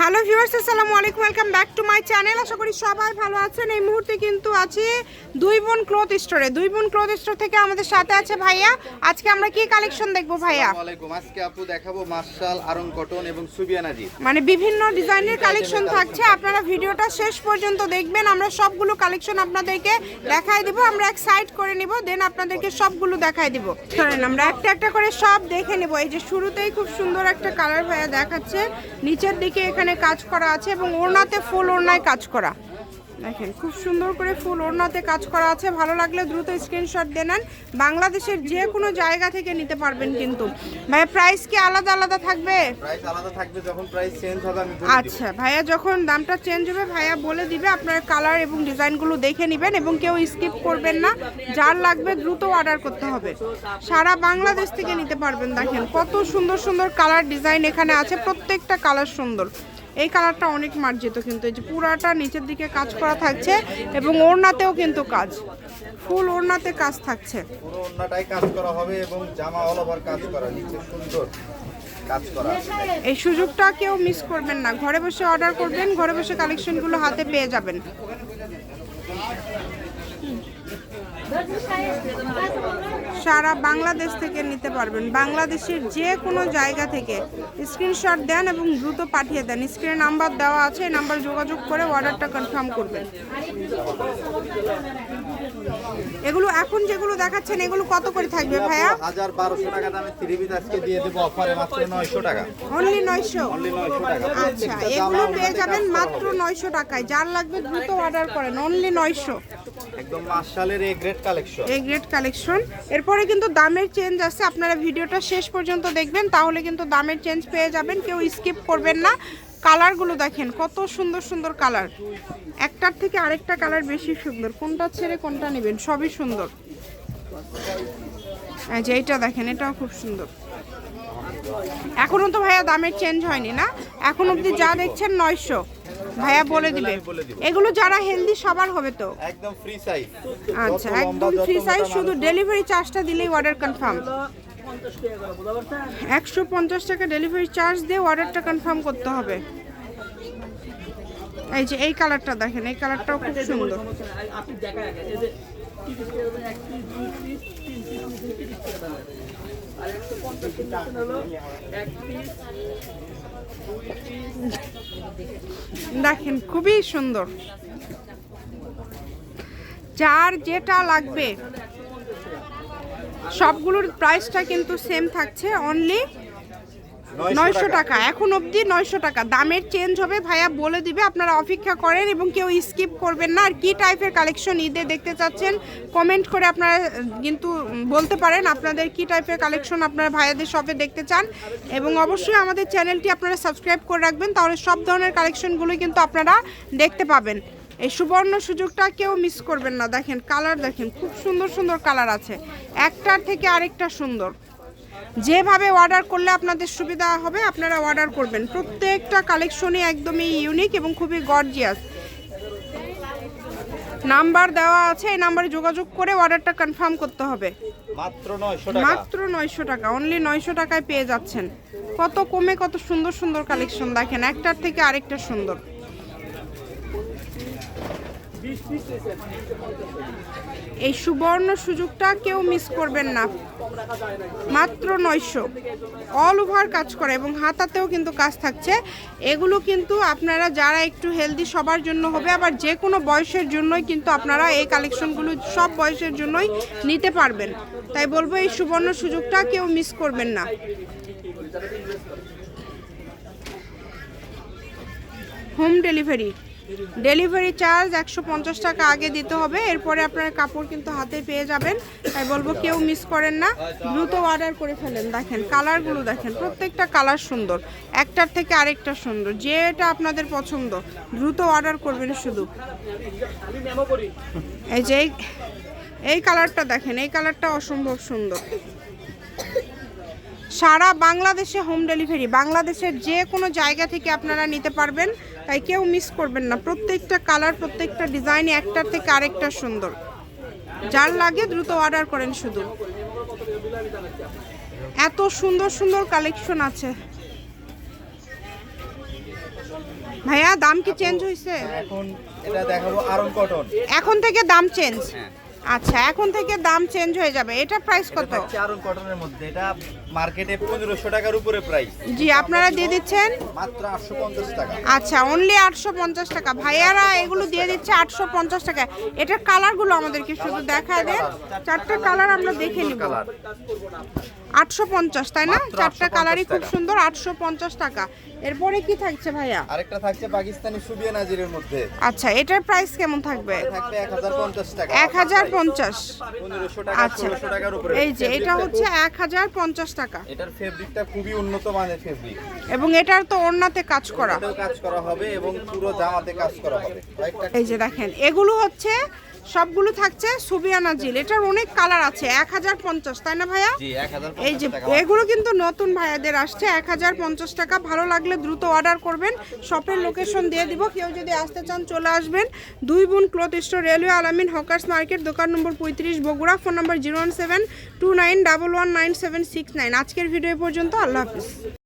Hello viewers আসসালামু আলাইকুম welcome back to my channel. আশা করি সবাই ভালো আছেন। এই মুহূর্তে কিন্তু আছি দুই বোন ক্লথ স্টোরে। দুই বোন ক্লথ স্টোর থেকে আমাদের সাথে আছে ভাইয়া। আজকে আমরা কি কালেকশন দেখব ভাইয়া? আজকে আপু দেখাবো মার্শাল আরং কটন এবং সুবিয়ানাজি মানে বিভিন্ন ডিজাইনের কালেকশন থাকছে। আপনারা ভিডিওটা শেষ পর্যন্ত দেখবেন। আমরা সবগুলো কালেকশন আপনাদেরকে দেখায় দিব। আমরা এক সাইড করে নিব দেন আপনাদেরকে সবগুলো দেখায় দিব। ধরেন আমরা একটা একটা করে সব দেখে নেব। এই যে শুরুতেই খুব সুন্দর একটা কালার ভাইয়া দেখাচ্ছে। নিচের দিকে এখানে কাজ করা আছে এবং ওড়নাতে ফুল ওড়নায় কাজ করা। দেখেন খুব সুন্দর করে ফুল ওড়নাতে কাজ করা আছে। ভালো লাগলে দ্রুত স্ক্রিনশট দিয়ে নেন। বাংলাদেশের যে কোনো জায়গা থেকে নিতে পারবেন কিন্তু। ভাইয়া প্রাইস কি আলাদা আলাদা থাকবে? প্রাইস আলাদা থাকবে যখন প্রাইস চেঞ্জ হবে আমি আচ্ছা ভাইয়া যখন দামটা চেঞ্জ হবে ভাইয়া বলে দিবে। আপনার কালার এবং ডিজাইনগুলো দেখে নেবেন এবং কেউ স্কিপ করবেন না। যার লাগবে দ্রুত অর্ডার করতে হবে। সারা বাংলাদেশ থেকে নিতে পারবেন দেখেন। কত সুন্দর সুন্দর কালার ডিজাইন এখানে আছে। প্রত্যেকটা কালার সুন্দর। এই কালারটা অনেক মার্জিত কিন্তু এই যে পুরাটা নিচের দিকে কাজ করা থাকছে এবং ওড়নাতেও কিন্তু কাজ। ফুল ওড়নাতে কাজ থাকছে। পুরো অন্যটাই কাজ করা হবে এবং জামা অল ওভার কাজ করা নিচে সুন্দর কাজ করা এই সুযোগটা কেউ মিস করবেন না। ঘরে বসে অর্ডার করবেন ঘরে বসে কালেকশনগুলো হাতে পেয়ে যাবেন। সারা বাংলাদেশ থেকে নিতে পারবেন। বাংলাদেশের যে কোনো জায়গা থেকে স্ক্রিনশট দেন এবং দ্রুত পাঠিয়ে দেন। স্ক্রিনে নাম্বার দেওয়া আছে এই নাম্বার যোগাযোগ করে অর্ডারটা কনফার্ম করবেন। এগুলো এখন যেগুলো দেখাচ্ছেন এগুলো কত করে থাকবে ভাইয়া? হাজার বারোশো টাকা দামে থ্রি পিস আজকে দিয়ে দেবো অফারে মাত্র নয়শো টাকা। অনলি নয়শো? অনলি নয়শো টাকা। আচ্ছা এগুলো পেয়ে যাবেন মাত্র নয়শো টাকায়। যার লাগবে দ্রুত অর্ডার করেন। অনলি নয়শো। একদম মার্শালের এই গ্রেট কালেকশন এই গ্রেট কালেকশন এরপরে কিন্তু দামের চেঞ্জ আছে। আপনারা ভিডিওটা শেষ পর্যন্ত দেখবেন, তাহলে কিন্তু দামের চেঞ্জ পেয়ে যাবেন। কেউ স্কিপ করবেন না। কালারগুলো দেখেন, কত সুন্দর সুন্দর কালার একটার থেকে আরেকটা কালার বেশি সুন্দর। কোনটা ছেড়ে কোনটা নেবেন, সবই সুন্দর। এই যে এইটা দেখেন, এটাও খুব সুন্দর। এখনও তো ভাইয়া দামের চেঞ্জ হয়নি না? এখন অবধি যা দেখছেন নয়শো। ভাইয়া বলে দিবে। এগুলো যারা হেলদি সবার হবে তো। একদম ফ্রি সাইজ আচ্ছা একদম ফ্রি সাইজ শুধু ডেলিভারি চার্জটা দিলেই অর্ডার কনফার্ম একশো পঞ্চাশ টাকা ডেলিভারি চার্জ দিয়ে অর্ডারটা কনফার্ম করতে হবে। এই যে এই কালারটা দেখেন এই কালারটাও খুব সুন্দর। আপনি দেখেন খুবই সুন্দর। যার যেটা লাগবে সবগুলোর প্রাইসটা কিন্তু সেম থাকছে অনলি নয়শো টাকা। এখন অবধি নয়শো টাকা। দামের চেঞ্জ হবে ভাইয়া বলে দিবে আপনারা অপেক্ষা করেন এবং কেউ স্কিপ করবেন না। আর কি টাইপের কালেকশন ঈদে দেখতে চাচ্ছেন কমেন্ট করে আপনারা কিন্তু বলতে পারেন আপনাদের কি টাইপের কালেকশন আপনারা ভাইয়াদের শপে দেখতে চান। এবং অবশ্যই আমাদের চ্যানেলটি আপনারা সাবস্ক্রাইব করে রাখবেন তাহলে সব ধরনের কালেকশনগুলোই কিন্তু আপনারা দেখতে পাবেন। এই সুবর্ণ সুযোগটা কেউ মিস করবেন না। দেখেন কালার দেখেন খুব সুন্দর সুন্দর কালার আছে। একটার থেকে আরেকটা সুন্দর। যেভাবে অর্ডার করলে আপনাদের সুবিধা হবে আপনারা অর্ডার করবেন। প্রত্যেকটা কালেকশনই একদমই ইউনিক এবং খুবই গর্জিয়াস নাম্বার দেওয়া আছে এই নাম্বারে যোগাযোগ করে অর্ডারটা কনফার্ম করতে হবে। মাত্র নয়শো টাকা। মাত্র নয়শো টাকা অনলি নয়শো টাকায় পেয়ে যাচ্ছেন। কত কমে কত সুন্দর সুন্দর কালেকশন দেখেন একটার থেকে আরেকটা সুন্দর। এই সুবর্ণ সুযোগটা কেউ মিস করবেন না। মাত্র নয়শো। অল ওভার কাজ করে এবং হাতাতেও কিন্তু কাজ থাকছে। এগুলো কিন্তু আপনারা যারা একটু হেলদি সবার জন্য হবে, আবার যে কোনো বয়সের জন্যই কিন্তু আপনারা এই কালেকশনগুলো সব বয়সের জন্যই নিতে পারবেন। তাই বলব এই সুবর্ণ সুযোগটা কেউ মিস করবেন না। হোম ডেলিভারি ডেলিভারি চার্জ একশো পঞ্চাশ টাকা আগে দিতে হবে। এরপরে আপনারা কাপড় কিন্তু হাতে পেয়ে যাবেন। তাই বলব কেউ মিস করেন না। দ্রুত অর্ডার করে ফেলেন। দেখেন কালারগুলো দেখেন। প্রত্যেকটা কালার সুন্দর। একটার থেকে আরেকটা সুন্দর। যেটা আপনাদের পছন্দ, দ্রুত অর্ডার করবেন শুধু। এই যে, এই কালারটা দেখেন। এই কালারটা অসম্ভব সুন্দর। সারা বাংলাদেশে হোম ডেলিভারি বাংলাদেশের যে কোনো জায়গা থেকে আপনারা নিতে পারবেন। তাই কেউ মিস করবেন না। প্রত্যেকটা কালার প্রত্যেকটা ডিজাইন একটার থেকে আরেকটা সুন্দর। যার লাগে দ্রুত অর্ডার করেন শুধু। এত সুন্দর সুন্দর কালেকশন আছে। ভাইয়া দাম কি চেঞ্জ হয়েছে এখন এটা দেখাবো আরন কটন এখন থেকে দাম চেঞ্জ। আচ্ছা এখন থেকে দাম চেঞ্জ হয়ে যাবে। এটা প্রাইস কত? থাকছে কটনের মধ্যে। এটা মার্কেটে 1500 টাকার উপরে প্রাইস জি আপনারা দিয়ে দিচ্ছেন? মাত্র আটশো পঞ্চাশ টাকা। আচ্ছা অনলি আটশো পঞ্চাশ টাকা। ভাইয়ারা এগুলো দিয়ে দিচ্ছে আটশো পঞ্চাশ টাকা এটার কালারগুলো আমাদেরকে শুধু দেখা দেন। চারটা কালার আমরা দেখে নিব। কালার আটশো পঞ্চাশ তাই না? চারটা কালারই খুব সুন্দর আটশো পঞ্চাশ টাকা। এরপরে কি থাকছে ভাইয়া? আরেকটা থাকছে পাকিস্তানি সুবিয়া নাজিরের মধ্যে। আচ্ছা এটার প্রাইস কেমন থাকবে? থাকবে এক হাজার পঞ্চাশ টাকা। এক হাজার পঞ্চাশ। টাকা আচ্ছা। ষোলোশো টাকার উপরে। এই যে এটা হচ্ছে এক হাজার পঞ্চাশ টাকা। এটার ফেব্রিকটা খুবই উন্নত মানের ফেব্রিক এবং এটার তো ওড়নাতে কাজ করা। কাজ করা হবে এবং পুরো জামাতে কাজ করা হবে। এই যে দেখেন এগুলো হচ্ছে সবগুলো থাকছে সুবিয়ানা জিল। এটার অনেক কালার আছে এক হাজার পঞ্চাশ তাই না ভাইয়া? এই যে এগুলো কিন্তু নতুন ভাইয়াদের আসছে এক হাজার পঞ্চাশ টাকা। ভালো লাগলে দ্রুত অর্ডার করবেন শপের লোকেশন দিয়ে দিব। কেউ যদি আসতে চান চলে আসবেন। দুই বোন cloth store railway Alamin hawkers market দোকান নম্বর পঁয়ত্রিশ Bogura. Phone number zero one seven two nine double one nine seven six nine. আজকের ভিডিও পর্যন্ত আল্লাহ হাফিজ।